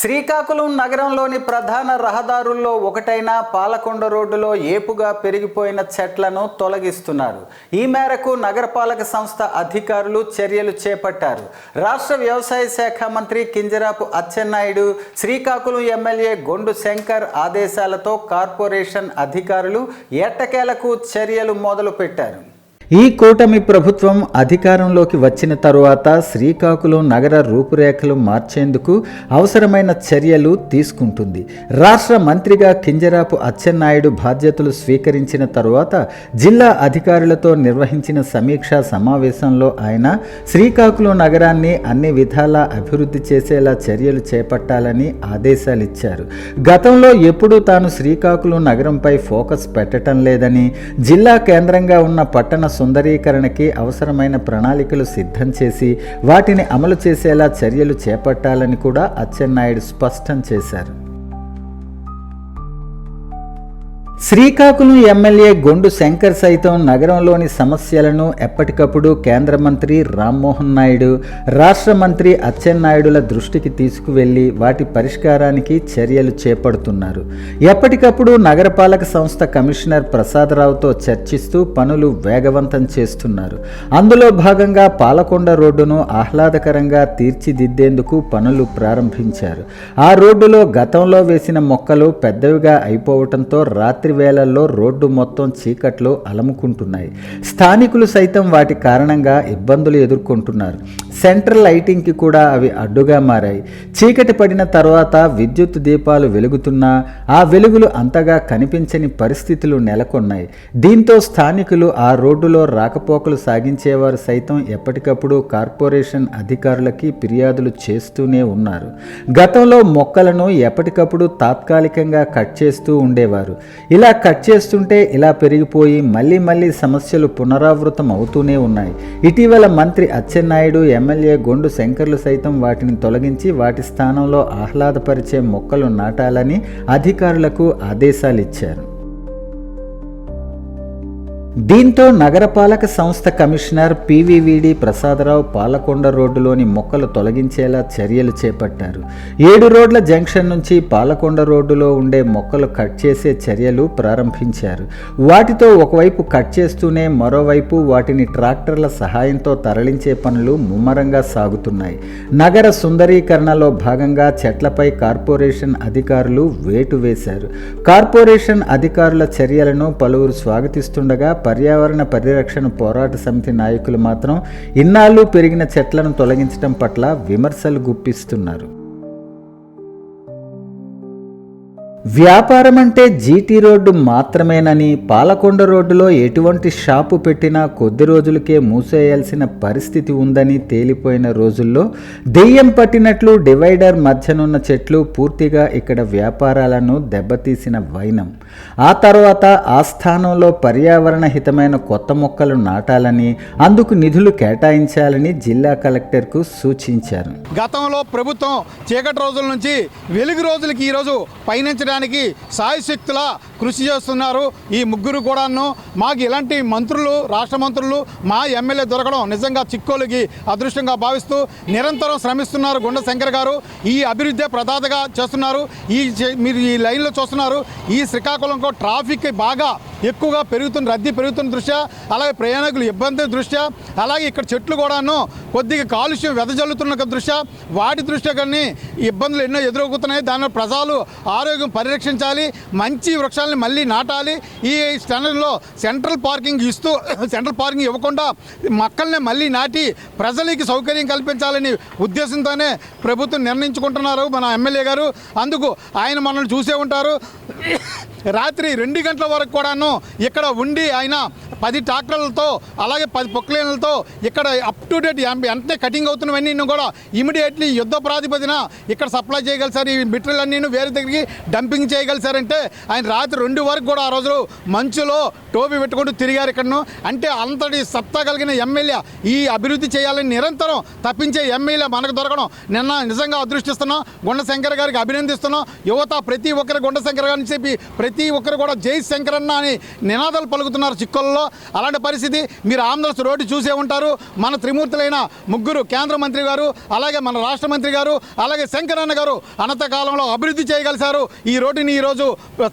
శ్రీకాకుళం నగరంలోని ప్రధాన రహదారుల్లో ఒకటైన పాలకొండ రోడ్డులో ఏపుగా పెరిగిపోయిన చెట్లను తొలగిస్తున్నారు. ఈ మేరకు నగరపాలక సంస్థ అధికారులు చర్యలు చేపట్టారు. రాష్ట్ర వ్యవసాయ శాఖ మంత్రి కింజరాపు అచ్చెన్నాయుడు శ్రీకాకుళం ఎమ్మెల్యే గొండు శంకర్ ఆదేశాలతో కార్పొరేషన్ అధికారులు ఎట్టకేలకు చర్యలు మొదలుపెట్టారు. ఈ కూటమి ప్రభుత్వం అధికారంలోకి వచ్చిన తరువాత శ్రీకాకుళం నగర రూపురేఖలు మార్చేందుకు అవసరమైన చర్యలు తీసుకుంటుంది. రాష్ట్ర మంత్రిగా కింజరాపు అచ్చెన్నాయుడు బాధ్యతలు స్వీకరించిన తరువాత జిల్లా అధికారులతో నిర్వహించిన సమీక్షా సమావేశంలో ఆయన శ్రీకాకుళం నగరాన్ని అన్ని విధాలా అభివృద్ధి చేసేలా చర్యలు చేపట్టాలని ఆదేశాలిచ్చారు. గతంలో ఎప్పుడూ తాను శ్రీకాకుళం నగరంపై ఫోకస్ పెట్టడం లేదని జిల్లా కేంద్రంగా ఉన్న పట్టణ సుందరీకరణకి అవసరమైన ప్రణాళికలు సిద్ధం చేసి వాటిని అమలు చేసేలా చర్యలు చేపట్టాలని కూడా అచ్చెన్నాయుడు స్పష్టం చేశారు. శ్రీకాకుళం ఎమ్మెల్యే గొండు శంకర్ సైతం నగరంలోని సమస్యలను ఎప్పటికప్పుడు కేంద్ర మంత్రి రామ్మోహన్ నాయుడు రాష్ట్ర మంత్రి అచ్చెన్నాయుడుల దృష్టికి తీసుకువెళ్ళి వాటి పరిష్కారానికి చర్యలు చేపడుతున్నారు. ఎప్పటికప్పుడు నగరపాలక సంస్థ కమిషనర్ ప్రసాదరావుతో చర్చిస్తూ పనులు వేగవంతం చేస్తున్నారు. అందులో భాగంగా పాలకొండ రోడ్డును ఆహ్లాదకరంగా తీర్చిదిద్దేందుకు పనులు ప్రారంభించారు. ఆ రోడ్డులో గతంలో వేసిన మొక్కలు పెద్దవిగా అయిపోవటంతో రాత్రి రాత్రి వేళల్లో రోడ్డు మొత్తం చీకట్లు అలముకుంటున్నాయి. స్థానికులు సైతం వాటి కారణంగా ఇబ్బందులు ఎదుర్కొంటున్నారు. సెంట్రల్ లైటింగ్కి కూడా అవి అడ్డుగా మారాయి. చీకటి పడిన తర్వాత విద్యుత్ దీపాలు వెలుగుతున్నా ఆ వెలుగులు అంతగా కనిపించని పరిస్థితులు నెలకొన్నాయి. దీంతో స్థానికులు ఆ రోడ్డులో రాకపోకలు సాగించేవారు సైతం ఎప్పటికప్పుడు కార్పొరేషన్ అధికారులకి ఫిర్యాదులు చేస్తూనే ఉన్నారు. గతంలో మొక్కలను ఎప్పటికప్పుడు తాత్కాలికంగా కట్ చేస్తూ ఉండేవారు. ఇలా కట్ చేస్తుంటే ఇలా పెరిగిపోయి మళ్ళీ మళ్ళీ సమస్యలు పునరావృతం అవుతూనే ఉన్నాయి. ఇటీవల మంత్రి అచ్చెన్నాయుడు ఎమ్మెల్యే గొండు శంకర్లు సైతం వాటిని తొలగించి వాటి స్థానంలో ఆహ్లాదపరిచే మొక్కలు నాటాలని అధికారులకు ఆదేశాలు ఇచ్చారు దీంతో నగరపాలక సంస్థ కమిషనర్ పివివిడి ప్రసాదరావు పాలకొండ రోడ్డులోని మొక్కలు తొలగించేలా చర్యలు చేపట్టారు. ఏడు రోడ్ల జంక్షన్ నుంచి పాలకొండ రోడ్డులో ఉండే మొక్కలు కట్ చేసే చర్యలు ప్రారంభించారు. వాటితో ఒకవైపు కట్ చేస్తూనే మరోవైపు వాటిని ట్రాక్టర్ల సహాయంతో తరలించే పనులు ముమ్మరంగా సాగుతున్నాయి. నగర సుందరీకరణలో భాగంగా చెట్లపై కార్పొరేషన్ అధికారులు వేటు వేశారు. కార్పొరేషన్ అధికారుల చర్యలను పలువురు స్వాగతిస్తుండగా పర్యావరణ పరిరక్షణ పోరాట సమితి నాయకులు మాత్రం ఇన్నాళ్ళు పెరిగిన చెట్లను తొలగించడం పట్ల విమర్శలు గుప్పిస్తున్నారు. వ్యాపారం అంటే జీటీ రోడ్డు మాత్రమేనని పాలకొండ రోడ్డులో ఎటువంటి షాపు పెట్టినా కొద్ది రోజులకే మూసేయాల్సిన పరిస్థితి ఉందని తేలిపోయిన రోజుల్లో దెయ్యం పట్టినట్లు డివైడర్ మధ్యనున్న చెట్లు పూర్తిగా ఇక్కడ వ్యాపారాలను దెబ్బతీసిన వైనం. ఆ తర్వాత ఆ స్థానంలో పర్యావరణ హితమైన కొత్త మొక్కలు నాటాలని అందుకు నిధులు కేటాయించాలని జిల్లా కలెక్టర్కు సూచించారు. గతంలో ప్రభుత్వం చీకటి రోజుల నుంచి వెలుగు రోజులకి ఈరోజు పయనించడానికి సాయశక్తుల కృషి చేస్తున్నారు ఈ ముగ్గురు కూడాను. మాకు ఇలాంటి మంత్రులు రాష్ట్ర మంత్రులు మా ఎమ్మెల్యే దొరకడం నిజంగా చిక్కోలికి అదృష్టంగా భావిస్తూ నిరంతరం శ్రమిస్తున్నారు గుండ శంకర్ గారు. ఈ అభివృద్ధి ప్రదాతగా చేస్తున్నారు. ఈ మీరు ఈ లైన్లో చూస్తున్నారు. ఈ శ్రీకాకుళంలో ట్రాఫిక్ బాగా ఎక్కువగా పెరుగుతున్న రద్దీ పెరుగుతున్న దృష్ట్యా అలాగే ప్రయాణికులు ఇబ్బంది దృష్ట్యా అలాగే ఇక్కడ చెట్లు కూడాను కొద్దిగా కాలుష్యం వెదజల్లుతున్న దృష్ట్యా వాటి దృష్ట్యా కానీ ఇబ్బందులు ఎన్నో ఎదురవుతున్నాయి. దానిలో ప్రజలు ఆరోగ్యం పరిరక్షించాలి మంచి వృక్షాలని మళ్ళీ నాటాలి. ఈ స్టాండర్డ్లో సెంట్రల్ పార్కింగ్ ఇస్తూ సెంట్రల్ పార్కింగ్ ఇవ్వకుండా మొక్కల్ని మళ్ళీ నాటి ప్రజలకి సౌకర్యం కల్పించాలని ఉద్దేశంతోనే ప్రభుత్వం నిర్ణయించుకుంటున్నారు మన ఎమ్మెల్యే గారు. అందుకు ఆయన మనల్ని చూసే ఉంటారు. రాత్రి రెండు గంటల వరకు కూడాను ఇక్కడ ఉండి ఆయన పది ట్రాక్టర్లతో అలాగే పది పొక్లేన్లతో ఇక్కడ అప్ టు డేట్ వెంటనే కటింగ్ అవుతున్నవన్నీ కూడా ఇమీడియట్లీ యుద్ధ ప్రాతిపదిన ఇక్కడ సప్లై చేయగలిసారు ఈ మెటీరియల్ అన్నీ వేరే దగ్గరికి డంపింగ్ చేయగలిసారంటే ఆయన రాత్రి రెండు వరకు కూడా ఆ రోజు మంచులో టోపీ పెట్టుకుంటూ తిరిగారు ఇక్కడను. అంటే అంతటి సత్తా కలిగిన ఎమ్మెల్యే ఈ అభివృద్ధి చేయాలని నిరంతరం తప్పించే ఎమ్మెల్యే మనకు దొరకడం. నిన్న నిజంగా అదృష్టిస్తున్నాం. గుండశంకర్ గారికి అభినందిస్తున్నాం. యువత ప్రతి ఒక్కరి గుండశంకర్ గారిని చెప్పి ప్రతి ప్రతి ఒక్కరు కూడా జై శంకరన్న అని నినాదాలు పలుకుతున్నారు చిక్కల్లో అలాంటి పరిస్థితి మీరు ఆంధ్రస్ రోడ్డు చూసే ఉంటారు. మన త్రిమూర్తులైన ముగ్గురు కేంద్ర మంత్రి గారు అలాగే మన రాష్ట్ర మంత్రి గారు అలాగే శంకరన్న గారు అనంతకాలంలో అభివృద్ధి చేయగలిశారు. ఈ రోడ్డుని ఈరోజు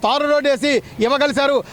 తారు రోడ్డు వేసి ఇవ్వగలిశారు.